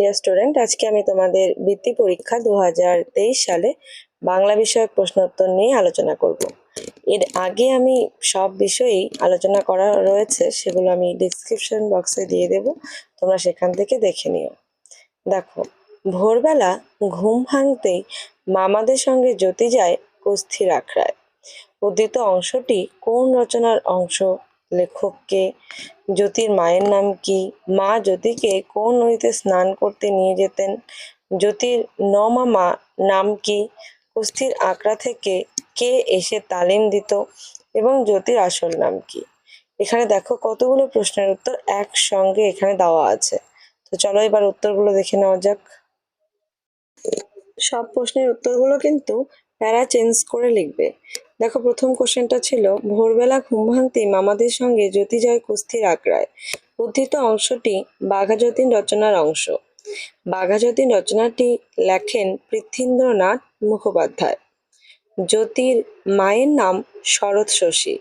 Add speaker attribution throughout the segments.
Speaker 1: Dear student আজকে আমি তোমাদের বৃত্তি পরীক্ষা দু হাজার তেইশ সালে বাংলা বিষয়ক প্রশ্ন উত্তর নিয়ে আলোচনা করব। এর আগে আমি সব বিষয়েই আলোচনা করা রয়েছে, সেগুলো আমি ডিসক্রিপশন বক্সে দিয়ে দেব, তোমরা সেখান থেকে দেখে নিও। দেখো, ভোরবেলা ঘুম ভাঙতেই মামাদের সঙ্গে জ্যোতি যায় কুস্থির আখড়ায়। উদ্ধৃত অংশটি কোন রচনার অংশ লেখককে, জ্যোতির মায়ের নাম কি? মা জ্যোতিকে কোন নদীতে স্নান করতে নিয়ে যেতেন? জ্যোতির নমামা নাম কি? কুস্তির আঁকড়া থেকে কে এসে তালিম দিত? এবং জ্যোতির আসল নাম কি? এখানে দেখো কতগুলো প্রশ্নের উত্তর একসঙ্গে এখানে দেওয়া আছে। তো চলো এবার উত্তরগুলো দেখে নেওয়া যাক। সব প্রশ্নের উত্তরগুলো কিন্তু প্যারা চেঞ্জ করে লিখবে। দেখো, প্রথম কোশ্চেনটা ছিল, ভোরবেলা ঘুম ভাঙতেই মামাদের সঙ্গে জ্যোতি যায় কুস্তির আঁকড়ায় উদ্ধৃত অংশটি বাঘাযতীন রচনার অংশ। বাঘাযতীন রচনাটি লেখেন পৃথ্বীন্দ্রনাথ মুখোপাধ্যায়। জ্যোতির মায়ের নাম শরৎ শশী।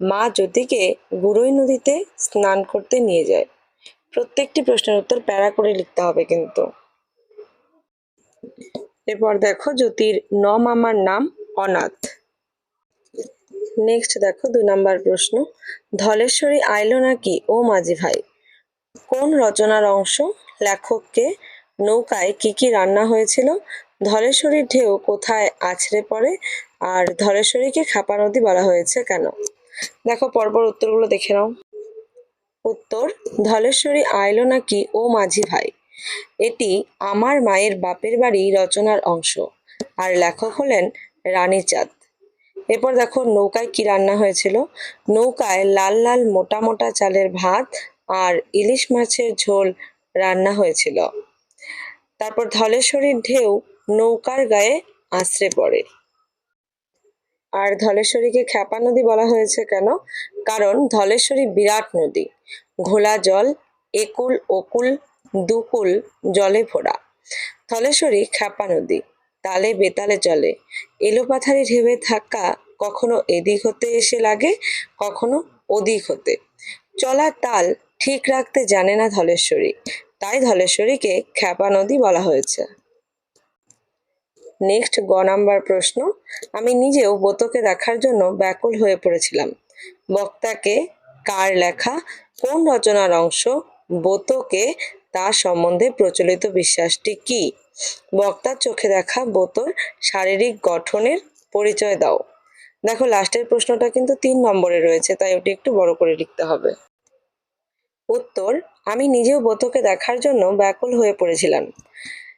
Speaker 1: মা জ্যোতিকে গুরুই নদীতে স্নান করতে নিয়ে যায়। প্রত্যেকটি প্রশ্নের উত্তর প্যারা করে লিখতে হবে কিন্তু। এরপর দেখো, জ্যোতির ন মামার নাম অনাথ। নেক্সট দেখো, দুই নাম্বার প্রশ্ন। ধলেশ্বরী আইলো নাকি? ও মাঝি ভাই, কোন রচনার অংশ? লেখককে নৌকায় কি কি রান্না হয়েছিল? ধলেশ্বরীর ঢেউ কোথায় আছড়ে পড়ে? আর ধলেশ্বরীকে খাপা নদী বলা হয়েছে কেন? দেখো, পরপর উত্তরগুলো দেখে নাও। উত্তর, ধলেশ্বরী আইলো নাকি? ও মাঝি ভাই, এটি আমার মায়ের বাপের বাড়ি রচনার অংশ। আর লেখক হলেন রানীচাঁদ। এরপর দেখো নৌকায় কি রান্না হয়েছিল? নৌকায় লাল লাল মোটা মোটা চালের ভাত আর ইলিশ মাছের ঝোল রান্না হয়েছিল। তারপর ধলেশ্বরীর ঢেউ নৌকার গায়ে আশ্রে পড়ে। আর ধলেশ্বরীকে খ্যাপা নদী বলা হয়েছে কেন? কারণ ধলেশ্বরী বিরাট নদী। ঘোলা জল, একুল ওকুল দুকুল জলে ভরা। ধলেশ্বরী খ্যাপা নদী। তালে বেতালে চলে। এলোপাথারি ঢেউয়ে থাকা কখনো এদিক হতে এসে লাগে, কখনো ওদিক হতে। চলার তাল ঠিক রাখতে জানে না ধলেশ্বরী। তাই ধলেশ্বরীকে খ্যাপা নদী বলা হয়েছে। নেক্সট গ নাম্বার প্রশ্ন, আমি নিজেও বোতকে দেখার জন্য ব্যাকুল হয়ে পড়েছিলাম। বক্তাকে কার লেখা, কোন রচনার অংশ, বোতকে তার সম্বন্ধে প্রচলিত বিশ্বাসটি কি? বক্তার চোখে দেখা বোতর শারীরিক গঠনের পরিচয় দাও। দেখো, লাস্টের প্রশ্নটা কিন্তু তিন নম্বরে রয়েছে, তাই ওটি একটু বড় করে লিখতে হবে। উত্তর, আমি নিজেও বোতকে দেখার জন্য ব্যাকুল হয়ে পড়েছিলাম।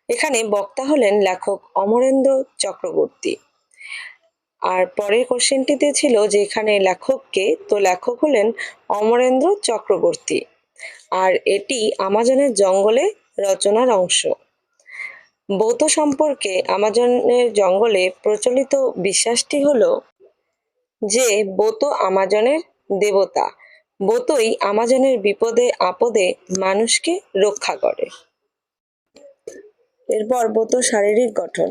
Speaker 1: এখানে বক্তা হলেন লেখক অমরেন্দ্র চক্রবর্তী। আর পরের কোশ্চেনটিতে ছিল যে এখানে লেখককে, তো লেখক হলেন অমরেন্দ্র চক্রবর্তী। আর এটি আমাজনের জঙ্গলে রচনার অংশ। বৌদ্ধ সম্পর্কে আমাজনের জঙ্গলে প্রচলিত বিশ্বাসটি হলো যে বোতো আমাজনের দেবতা। বোতই আমাজনের বিপদে, আপদে মানুষকে রক্ষা করে। এরপর বোতো শারীরিক গঠন।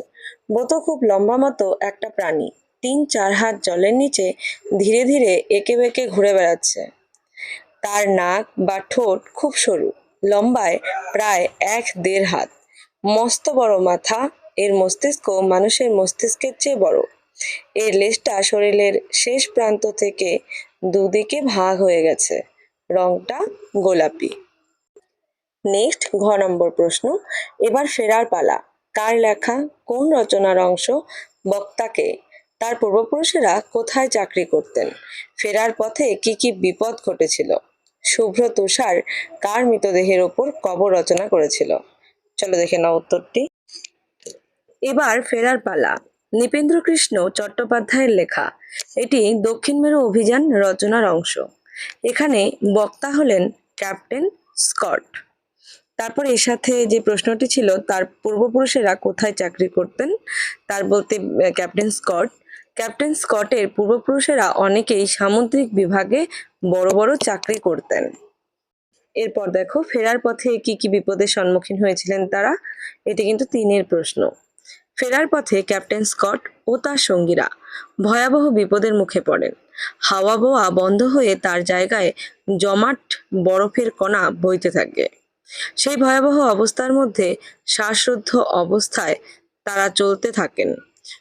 Speaker 1: বোতো খুব লম্বা মতো একটা প্রাণী। তিন চার হাত জলের নিচে ধীরে ধীরে এঁকে বেঁকে ঘুরে বেড়াচ্ছে। তার নাক বা ঠোঁট খুব সরু, লম্বায় প্রায় এক দেড় হাত। মস্ত বড় মাথা, এর মস্তিষ্ক মানুষের মস্তিষ্কের চেয়ে বড়। এর লেজটা শরীরের শেষ প্রান্ত থেকে দুদিকে ভাগ হয়ে গেছে, রংটা গোলাপি। নেক্সট, ঘ নম্বর প্রশ্ন। এবার ফেরার পালা। কার লেখা, কোন রচনার অংশ বক্তাকে, তার পূর্বপুরুষেরা কোথায় চাকরি করতেন? ফেরার পথে কি কি বিপদ ঘটেছিল? শুভ্র তুষার কার মৃতদেহের ওপর কবর রচনা করেছিল? চলো দেখে নাও উত্তরটি। এবার ফেরার পালা। নৃপেন্দ্র কৃষ্ণ চট্টোপাধ্যায়ের লেখা। এটি দক্ষিণ মেরু অভিযান রচনার অংশ। এখানে বক্তা হলেন ক্যাপ্টেন স্কট। তারপর এর সাথে যে প্রশ্নটি ছিল, তার পূর্বপুরুষেরা কোথায় চাকরি করতেন, তার বলতে ক্যাপ্টেন স্কট। ক্যাপ্টেন স্কটের পূর্বপুরুষেরা অনেকেই সামুদ্রিক বিভাগে বড় বড় চাকরি করতেন। এরপর দেখো, ফেরার পথে কি কি বিপদের সম্মুখীন হয়েছিলেন তারা? এটি কিন্তু তিনের প্রশ্ন। ফেরার পথে ক্যাপ্টেন স্কট ও তার সঙ্গীরা ভয়াবহ বিপদের মুখে পড়েন। হাওয়া বোয়া বন্ধ হয়ে তার জায়গায় জমাট বরফের কণা বইতে থাকে। সেই ভয়াবহ অবস্থার মধ্যে শ্বাসরুদ্ধ অবস্থায় তারা চলতে থাকেন।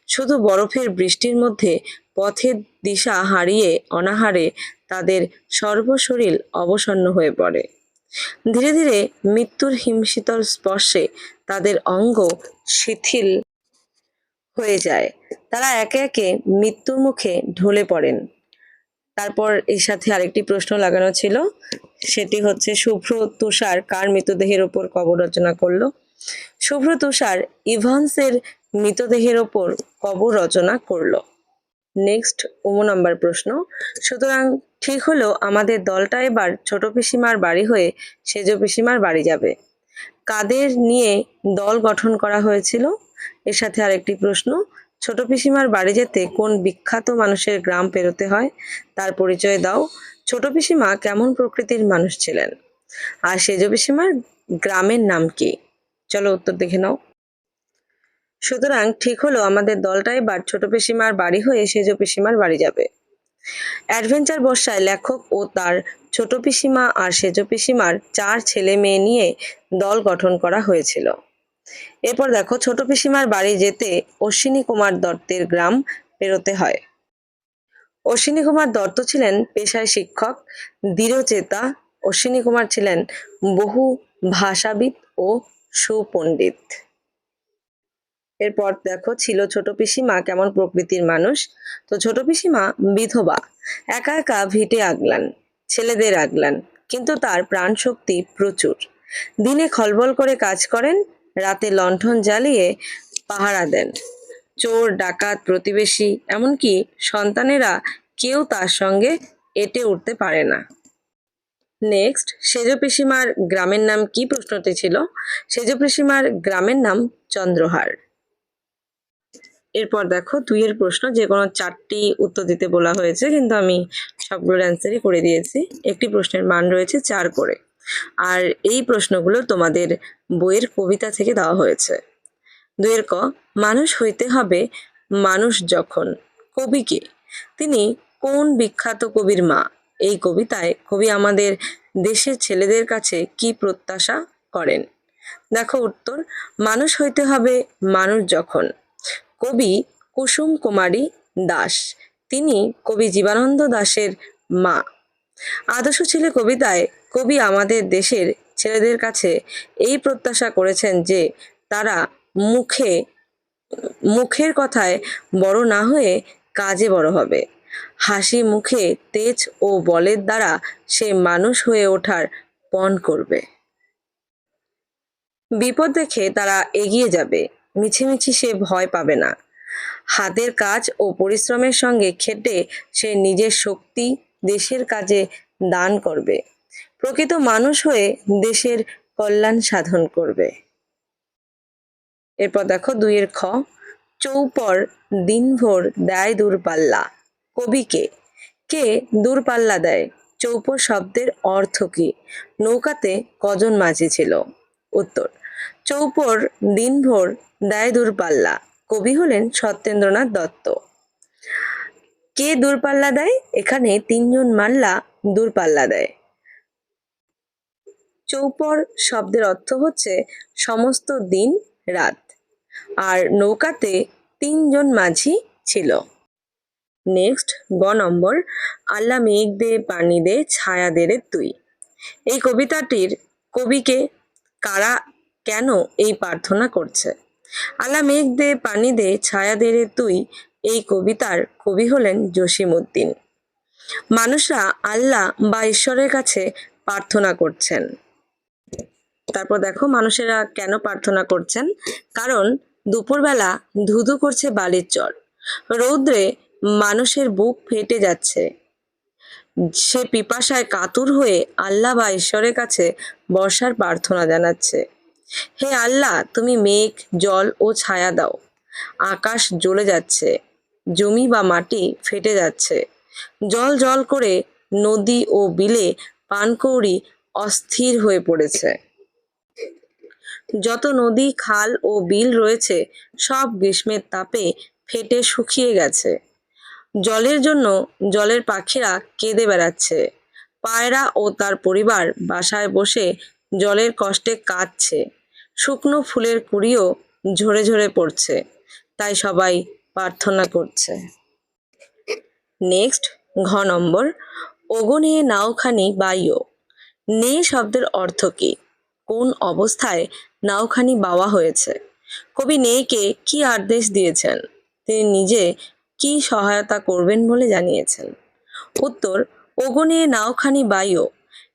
Speaker 1: শুধু বরফের বৃষ্টির মধ্যে পথের দিশা হারিয়ে অনাহারে তাদের সর্বশরীর অবসন্ন হয়ে পড়ে। ধীরে ধীরে মৃত্যুর হিমশীতল স্পর্শে তাদের অঙ্গ শিথিল হয়ে যায়। তারা একে একে মৃত্যুর মুখে ঢলে পড়েন। তারপর এর সাথে আরেকটি প্রশ্ন লাগানো ছিল, সেটি হচ্ছে, শুভ্র তুষার কার মৃতদেহের ওপর কবর রচনা করল? শুভ্র তুষার ইভান্সের মৃতদেহের ওপর কবর রচনা করল। নেক্সট উমো নাম্বার প্রশ্ন। সুতরাং ঠিক হলো, আমাদের দলটা এবার ছোট পিসিমার বাড়ি হয়ে সেজ পিসিমার বাড়ি যাবে। কাদের নিয়ে দল গঠন করা হয়েছিল? এর সাথে আরেকটি প্রশ্ন। ছোট পিসিমার বাড়ি যেতে কোন বিখ্যাত মানুষের গ্রাম পেরোতে হয়? তার পরিচয় দাও। ছোট পিসিমা কেমন প্রকৃতির মানুষ ছিলেন? আর সেজ পিসিমার গ্রামের নাম কি? চলো উত্তর দেখে নাও। সুতরাং ঠিক হলো, আমাদের দলটাই এবার ছোট পিসিমার বাড়ি হয়ে সেজ পিসিমার বাড়ি যাবে। অ্যাডভেঞ্চার বর্ষায় লেখক ও তার ছোট পিসিমা আর সেজ পিসিমার চার ছেলে মেয়ে নিয়ে দল গঠন করা হয়েছিল। এরপর দেখো, ছোট পিসিমার বাড়ি যেতে অশ্বিনী কুমার দত্তের গ্রাম পেরোতে হয়। অশ্বিনী কুমার দত্ত ছিলেন পেশায় শিক্ষক, দৃঢ়চেতা। অশ্বিনী কুমার ছিলেন বহু ভাষাবিদ ও সুপণ্ডিত। এরপর দেখো, ছিল ছোট পিসিমা কেমন প্রকৃতির মানুষ? তো ছোট পিসিমা বিধবা, একা একা ভিটে আগলান, ছেলেদের আগলান, কিন্তু তার প্রাণ শক্তি প্রচুর। দিনে খলবল করে কাজ করেন, রাতে লণ্ঠন জ্বালিয়ে পাহারা দেন। চোর, ডাকাত, প্রতিবেশী, এমনকি সন্তানেরা কেউ তার সঙ্গে এটে উঠতে পারে না। নেক্সট, সেজ পিসিমার গ্রামের নাম কি প্রশ্নটি ছিল? সেজ পিসিমার গ্রামের নাম চন্দ্রহার এরপর দেখো দুইয়ের প্রশ্ন, যে কোনো চারটি উত্তর দিতে বলা হয়েছে, কিন্তু আমি সবগুলোর অ্যান্সারই করে দিয়েছি। একটি প্রশ্নের মান রয়েছে চার করে। আর এই প্রশ্নগুলো তোমাদের বইয়ের কবিতা থেকে দেওয়া হয়েছে। দুয়ের ক, মানুষ হইতে হবে মানুষ যখন কবিকে তিনি কোন বিখ্যাত কবির মা? এই কবিতায় কবি আমাদের দেশের ছেলেদের কাছে কি প্রত্যাশা করেন? দেখো উত্তর, মানুষ হইতে হবে মানুষ যখন। কবি কুসুম কুমারী দাস। তিনি কবি জীবানন্দ দাশের মা। আদর্শ ছেলে কবিতায় কবি আমাদের দেশের ছেলেদের কাছে এই প্রত্যাশা করেছেন যে তারা মুখে, মুখের কথায় বড় না হয়ে কাজে বড় হবে। হাসি মুখে তেজ ও বলের দ্বারা সে মানুষ হয়ে ওঠার পণ করবে। বিপদ দেখে তারা এগিয়ে যাবে। মিছিমিছি সে ভয় পাবে না। হাতের কাজ ও পরিশ্রমের সঙ্গে খেটে সে নিজের শক্তি দেশের কাজে দান করবে। প্রকৃত মানুষ হয়ে দেশের কল্যাণ সাধন করবে। এরপর দেখো দুইয়ের খ। চৌপর দিনভর দেয় দূরপাল্লা। কবিকে, কে দূরপাল্লা দেয়? চৌপর শব্দের অর্থ কি? নৌকাতে কজন মাঝি ছিল? উত্তর চৌপর দিনভর দেয় দূরপাল্লা কবি হলেন সত্যেন্দ্রনাথ দত্ত। কে দূরপাল্লা দেয়? এখানে তিনজন মাল্লা দূরপাল্লা দেয়। চৌপর শব্দের অর্থ হচ্ছে সমস্ত দিন, রাত। আর নৌকাতে তিনজন মাঝি ছিল। নেক্সট, গ নম্বর। আল্লাহ মেঘ দে, পানি দে, ছায়া দে তুই। এই কবিতাটির কবিকে কারা কেন এই প্রার্থনা করছে? আল্লাহ মেঘ দে, পানি দে, ছায়া দে তুই, এই কবিতার কবি হলেন জসিম উদ্দিন মানুষরা আল্লাহ বা ঈশ্বরের কাছে প্রার্থনা করছেন। তারপর দেখো মানুষেরা কেন প্রার্থনা করছেন? কারণ দুপুরবেলা ধুধু করছে বালির চর। রৌদ্রে মানুষের বুক ফেটে যাচ্ছে। সে পিপাসায় কাতুর হয়ে আল্লাহ বা ঈশ্বরের কাছে বর্ষার প্রার্থনা জানাচ্ছে। হে আল্লাহ, তুমি মেঘ, জল ও ছায়া দাও। আকাশ জ্বলে যাচ্ছে, জমি বা মাটি ফেটে যাচ্ছে। জল জল করে নদী ও বিলে পানকৌড়ি অস্থির হয়ে পড়েছে। যত নদী, খাল ও বিল রয়েছে, সব গ্রীষ্মের তাপে ফেটে শুকিয়ে গেছে। জলের জন্য জলের পাখিরা কেঁদে বেড়াচ্ছে। পায়রা ও তার পরিবার বাসায় বসে জলের কষ্টে কাঁদছে। শুকনো ফুলের কুড়িও ঝরে ঝরে পড়ছে। তাই সবাই প্রার্থনা করছে। নেক্সট, ঘ নম্বর, ওগো নিয়ে নাওখানি বাইও নে শব্দের অর্থ কী? কোন অবস্থায় নাওখানি বাওয়া হয়েছে? কবি নেকে কি আদেশ দিয়েছেন? তিনি নিজে কি সহায়তা করবেন বলে জানিয়েছেন? উত্তর, ওগো নিয়ে নাওখানি বাইও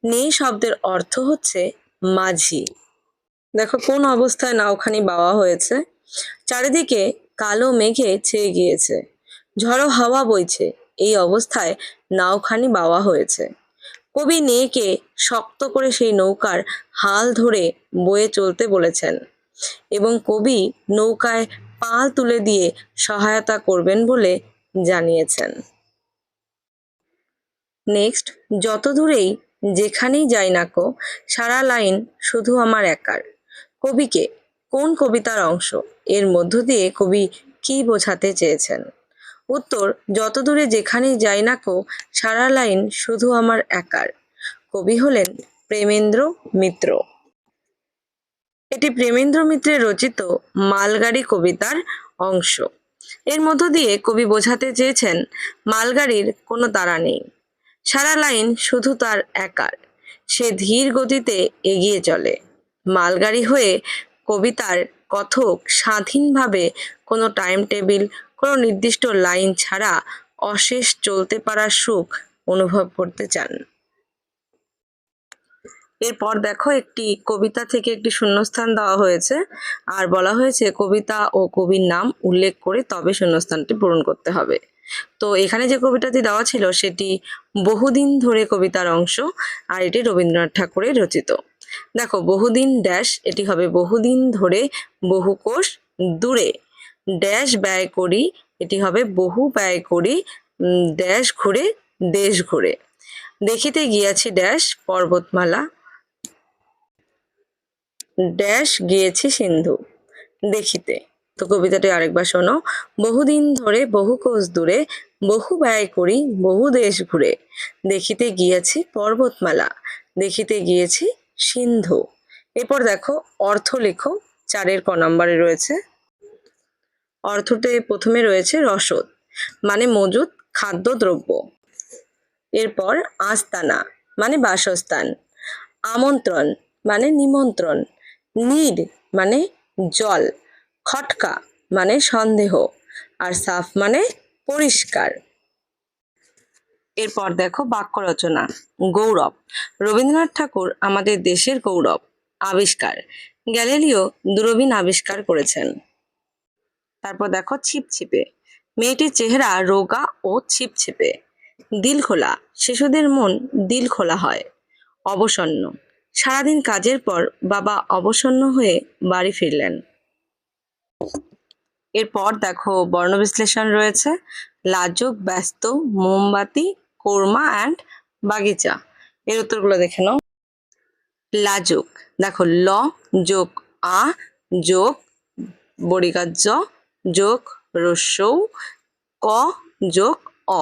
Speaker 1: নে শব্দের অর্থ হচ্ছে মাঝি। দেখো কোন অবস্থায় নাওখানি বাওয়া হয়েছে। চারিদিকে কালো মেঘে ছেয়ে গিয়েছে। ঝড়ো হাওয়া বইছে, এই অবস্থায় নাওখানি বাওয়া হয়েছে। কবি নেকে শক্ত করে সেই নৌকার হাল ধরে বয়ে চলতে বলেছেন এবং কবি নৌকায় পাল তুলে দিয়ে সহায়তা করবেন বলে জানিয়েছেন। নেক্সট যত দূরেই যেখানেই যাই নাকো সারা লাইন শুধু আমার একার। কবিকে কোন কবিতার অংশ? এর মধ্য দিয়ে কবি কি বোঝাতে চেয়েছেন? উত্তর যত দূরে যেখানেই যাই নাকো সারা লাইন শুধু আমার একার। কবি হলেন প্রেমেন্দ্র মিত্র। এটি প্রেমেন্দ্র মিত্রের রচিত মালগাড়ি কবিতার অংশ। এর মধ্য দিয়ে কবি বোঝাতে চেয়েছেন, মালগাড়ির কোনো তাড়া নেই। সারা লাইন শুধু তার একার। সে ধীর গতিতে এগিয়ে চলে। মালগাড়ি হয়ে কবিতার কথক স্বাধীনভাবে কোনো টাইম টেবিল কোনো নির্দিষ্ট লাইন ছাড়া অশেষ চলতে পারার সুখ অনুভব করতে চান। এরপর দেখো একটি কবিতা থেকে একটি শূন্যস্থান দেওয়া হয়েছে। আর বলা হয়েছে, কবিতা ও কবির নাম উল্লেখ করে তবে শূন্যস্থানটি পূরণ করতে হবে। তো এখানে যে কবিতাটি দেওয়া ছিল, সেটি বহুদিন ধরে কবিতার অংশ, আর এটি রবীন্দ্রনাথ ঠাকুরের রচিত। দেখো, বহুদিন ড্যাশ এটি হবে বহুদিন ধরে বহু কোষ দূরে। ড্যাশ ব্যয় করি, এটি হবে বহু ব্যয় করি ড্যাশ ঘুরে দেশ ঘুরে। দেখিতে গিয়াছি ড্যাশ পর্বতমালা। ড্যাশ গিয়েছি সিন্ধু। দেখিতে, তো কবিতাটি আরেকবার শোনো। বহুদিন ধরে বহু কোষ দূরে, বহু ব্যয় করি, বহু দেশ ঘুরে। দেখিতে গিয়েছি পর্বতমালা। দেখিতে গিয়েছি সিন্ধু। এরপর দেখো, অর্থ লেখো, চারের ক নম্বরে রয়েছে। অর্থতে প্রথমে রয়েছে রসদ মানে মজুদ খাদ্যদ্রব্য এরপর আস্তানা মানে বাসস্থান। আমন্ত্রণ মানে নিমন্ত্রণ। নীর মানে জল। খটকা মানে সন্দেহ। আর সাফ মানে পরিষ্কার। এরপর দেখো বাক্য রচনা। গৌরব। রবীন্দ্রনাথ ঠাকুর আমাদের দেশের গৌরব, আবিষ্কার। গ্যালিলিও দূরবীন আবিষ্কার করেছেন। তারপর দেখো ছিপছিপে। মেয়েটির চেহারা রোগা ও ছিপছিপে। দিল খোলা। শিশুদের মন দিল খোলা হয়। অবসন্ন। সারাদিন কাজের পর বাবা অবসন্ন হয়ে বাড়ি ফিরলেন। এরপর দেখো বর্ণ বিশ্লেষণ রয়েছে। লাজুক, ব্যস্ত, মোমবাতি কোরমা অ্যান্ড বাগিচা। এর উত্তরগুলো দেখে নাও। লাজুক। দেখো, ল যোগ আ, যোগ বড়িকার যোগ রস্যৌ, ক যোগ অ।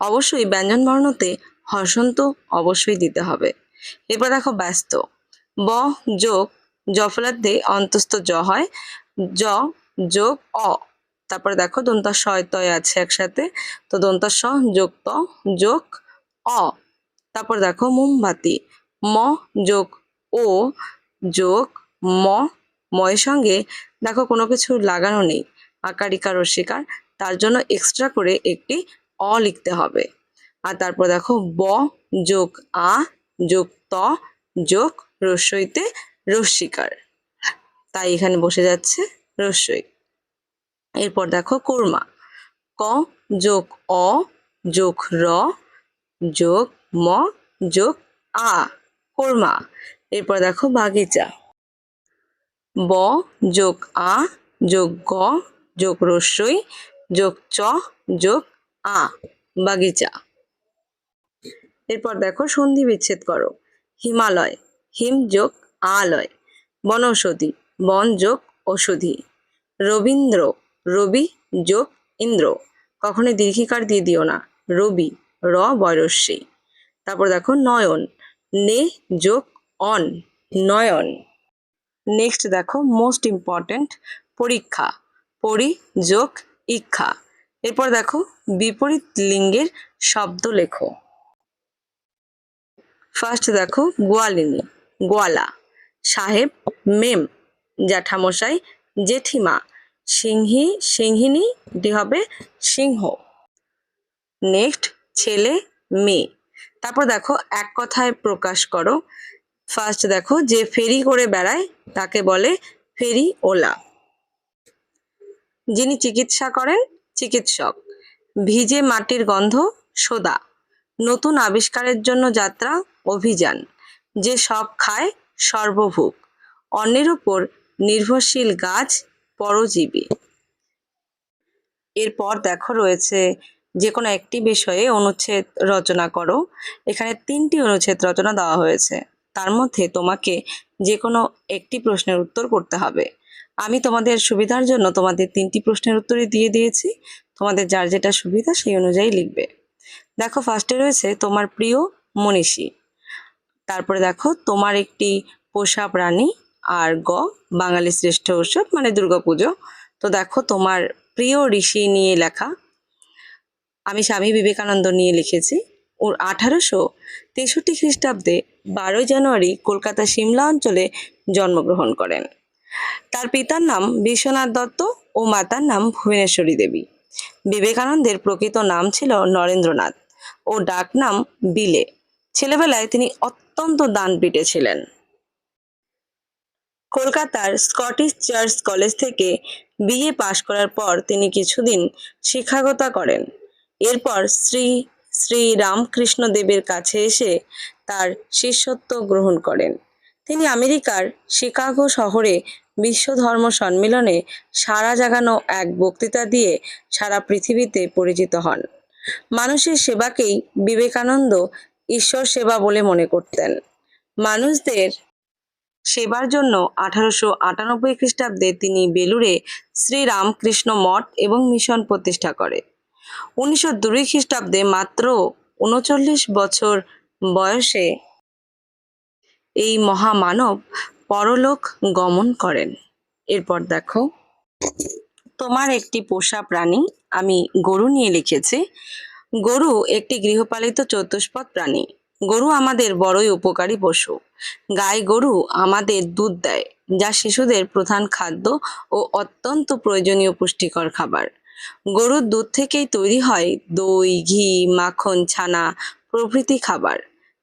Speaker 1: অবশ্যই ব্যঞ্জন বর্ণতে হসন্ত অবশ্যই দিতে হবে। এরপর দেখো, ব্যস্ত। ব যোগ জফলাতে অন্তস্থ জ হয়। জ যোগ অ। তারপরে দেখো দন্তা শয় তয় আছে একসাথে। তো দন্তা স, যোগ ত, যোগ অ। তারপর দেখো মোমবাতি, ম, যোগ ও, যোগ ম ময়ের সঙ্গে দেখো কোনো কিছু লাগানো নেই, আকারিকা রসিকার তার জন্য এক্সট্রা করে একটি অ লিখতে হবে। আর তারপর দেখো ব, যোগ আ, যোগ ত, যোগ রস্যইতে রস্যিকার তাই এখানে বসে যাচ্ছে রস্যই। এরপর দেখো কোরমা। ক, যোগ অ, যোগ র, যোগ ম, যোগ আ, কোরমা। এরপর দেখো বাগিচা। ব, যোগ আ, যোগ গ, যোগ রস্যই, যোগ চ, যোগ আ, বাগিচা। এরপর দেখো সন্ধি বিচ্ছেদ করো। হিমালয়, হিম যোগ আলয়। বনৌষধি, বন যোগ ঔষধি। রবীন্দ্র রবি, যোগ, ইন্দ্র। কখনোই দীর্ঘিকার দিয়ে দিও না। রবি, র বয়রস্যি তারপর দেখো, নয়ন। নে, যোগ, অন, নয়ন। নেক্সট দেখো মোস্ট ইম্পর্ট্যান্ট পরীক্ষা। পরি, যোগ, ইক্ষা। এরপর দেখো, বিপরীত লিঙ্গের শব্দ লেখো। ফার্স্ট দেখো, গোয়ালিনী, গোয়ালা। সাহেব, মেম, জ্যাঠামশাই, জেঠিমা। সিংহী সিংহিনী এটি হবে সিংহ। নেক্সট, ছেলে, মেয়ে। তারপর দেখো, এক কথায় প্রকাশ করো। ফার্স্ট দেখো, যে ফেরি করে বেড়ায়, তাকে বলে ফেরি ওলা যিনি চিকিৎসা করেন, চিকিৎসক। ভিজে মাটির গন্ধ, সোদা। নতুন আবিষ্কারের জন্য যাত্রা, অভিযান। যে সব খায় সর্বভুক অন্যের উপর নির্ভরশীল গাছ পরজীবী। এরপর দেখো রয়েছে যে কোনো একটি বিষয়ে অনুচ্ছেদ রচনা করো। এখানে তিনটি অনুচ্ছেদ রচনা দেওয়া হয়েছে। তার মধ্যে তোমাকে যে কোনো একটি প্রশ্নের উত্তর করতে হবে। আমি তোমাদের সুবিধার জন্য তোমাদের তিনটি প্রশ্নের উত্তরই দিয়ে দিয়েছি। তোমাদের যার যেটা সুবিধা সেই অনুযায়ী লিখবে। দেখো ফার্স্টে রয়েছে তোমার প্রিয় মনীষী। তারপরে দেখো তোমার একটি পোষা প্রাণী। আর গ, বাঙালি শ্রেষ্ঠ উৎসব মানে দুর্গাপুজো তো দেখো, তোমার প্রিয় ঋষি নিয়ে লেখা, আমি স্বামী বিবেকানন্দ নিয়ে লিখেছি। ওর আঠারোশো তেষট্টি খ্রিস্টাব্দে বারোই জানুয়ারি কলকাতা সিমলা অঞ্চলে জন্মগ্রহণ করেন। তার পিতার নাম বিশ্বনাথ দত্ত ও মাতার নাম ভুবনেশ্বরী দেবী। বিবেকানন্দের প্রকৃত নাম ছিল নরেন্দ্রনাথ। ও ডাক নাম বিলে। ছেলেবেলায় তিনি অত্যন্ত দানপিটে ছিলেন। কলকাতার স্কটিশ চার্চ কলেজ থেকে বিএ পাশ করার পর তিনি কিছুদিন শিক্ষাগতা করেন। এরপর শ্রী শ্রী রামকৃষ্ণ দেবের কাছে এসে তার শিষ্যত্ব গ্রহণ করেন। তিনি আমেরিকার শিকাগো শহরে বিশ্ব ধর্ম সম্মেলনে সারা জাগানো এক বক্তৃতা দিয়ে সারা পৃথিবীতে পরিচিত হন। মানুষের সেবাকেই বিবেকানন্দ ঈশ্বর সেবা বলে মনে করতেন। মানুষদের সেবার জন্য আঠারোশো আটানব্বই খ্রিস্টাব্দে তিনি বেলুড়ে শ্রীরামকৃষ্ণ মঠ এবং মিশন প্রতিষ্ঠা করে। উনিশশো দুই খ্রিস্টাব্দে মাত্র উনচল্লিশ বছর বয়সে এই মহামানব পরলোক গমন করেন। এরপর দেখো, তোমার একটি পোষা প্রাণী আমি গরু নিয়ে লিখেছি। গরু একটি গৃহপালিত চতুষ্পদ প্রাণী। গরু আমাদের বড়ই উপকারী পশু। গাই গরু আমাদের দুধ দেয়, যা শিশুদের প্রধান খাদ্য ও অত্যন্ত প্রয়োজনীয় পুষ্টিকর খাবার। গরুর দুধ থেকেই তৈরি হয় দই, ঘি, মাখন, ছানা প্রভৃতি খাবার।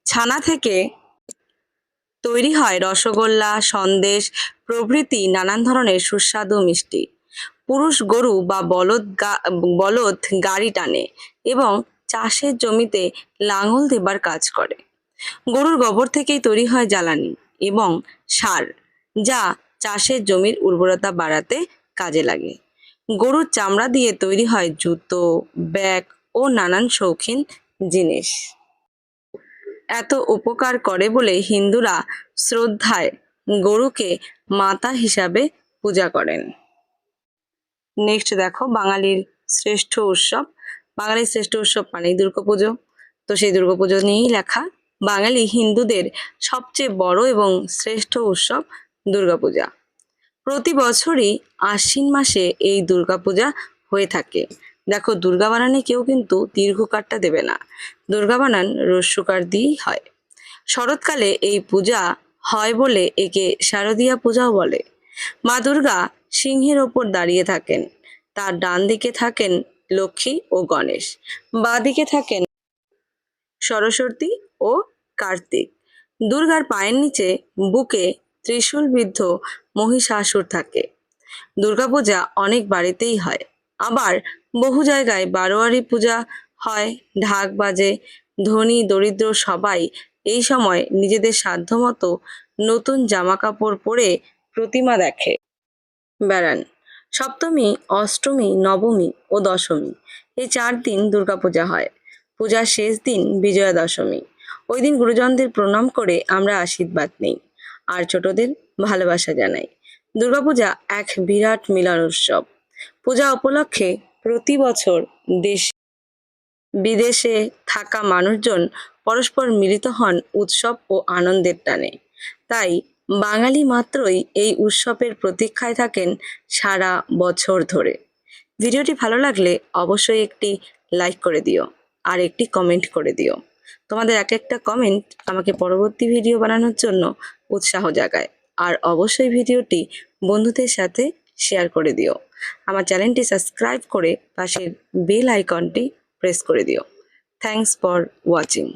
Speaker 1: ছানা থেকে তৈরি হয় রসগোল্লা, সন্দেশ প্রভৃতি নানান ধরনের সুস্বাদু মিষ্টি। পুরুষ গরু বা বলদ গা- বলদ গাড়ি টানে এবং চাষের জমিতে লাঙল দেবার কাজ করে। গরুর গোবর থেকেই তৈরি হয় জ্বালানি এবং সার, যা চাষের জমির উর্বরতা বাড়াতে কাজে লাগে। গরুর চামড়া দিয়ে তৈরি হয় জুতো, ব্যাগ ও নানান শৌখিন জিনিস। এত উপকার করে বলে হিন্দুরা শ্রদ্ধায় গরুকে মাতা হিসাবে পূজা করেন। নেক্সট দেখো, বাঙালির শ্রেষ্ঠ উৎসব বাঙালির শ্রেষ্ঠ উৎসব মানেই দুর্গাপুজো। তো সেই দুর্গাপুজো নিয়েই লেখা, বাঙালি হিন্দুদের সবচেয়ে বড় এবং শ্রেষ্ঠ উৎসব দুর্গাপূজা। প্রতি বছরই আশ্বিন মাসে এই দুর্গাপূজা হয়ে থাকে। দেখো, দুর্গা বানানে কেউ কিন্তু দীর্ঘকারটা দেবে না। দুর্গা বানান রস্যকার দিয়েই হয়। শরৎকালে এই পূজা হয় বলে একে শারদীয়া পূজাও বলে। মা দুর্গা সিংহের ওপর দাঁড়িয়ে থাকেন। তার ডান দিকে থাকেন লক্ষ্মী ও গণেশ। বাঁ দিকে থাকেন সরস্বতী ও কার্তিক। দুর্গার পায়ের নিচে বুকে ত্রিশূলবিদ্ধ মহিষাসুর থাকে। দুর্গাপূজা অনেক বাড়িতেই হয়। আবার বহু জায়গায় বারোয়ারি পূজা হয়, ঢাক বাজে, ধনী, দরিদ্র সবাই এই সময় নিজেদের সাধ্যমতো নতুন জামা কাপড় পরে প্রতিমা দেখে। বেড়ান। সপ্তমী, অষ্টমী, নবমী ও দশমী। এই চার দিন দুর্গাপূজা হয়। পূজার শেষ দিন বিজয়া দশমী ওই দিন গুরুজনদের প্রণাম করে আমরা আশীর্বাদ নিই। আর ছোটদের ভালোবাসা জানাই। দুর্গাপূজা এক বিরাট মিলন উৎসব পূজা উপলক্ষে প্রতি বছর দেশ, বিদেশে থাকা মানুষজন পরস্পর মিলিত হন উৎসব ও আনন্দের টানে। তাই বাঙালি মাত্রই এই উৎসবের প্রতীক্ষায় থাকেন সারা বছর ধরে। ভিডিওটি ভালো লাগলে অবশ্যই একটি লাইক করে দিও আর একটি কমেন্ট করে দিও। তোমাদের এক একটা কমেন্ট আমাকে পরবর্তী ভিডিও বানানোর জন্য উৎসাহ জাগায়। আর অবশ্যই ভিডিওটি বন্ধুদের সাথে শেয়ার করে দিও। আমার চ্যানেলটি সাবস্ক্রাইব করে পাশের বেল আইকনটি প্রেস করে দিও। Thanks for watching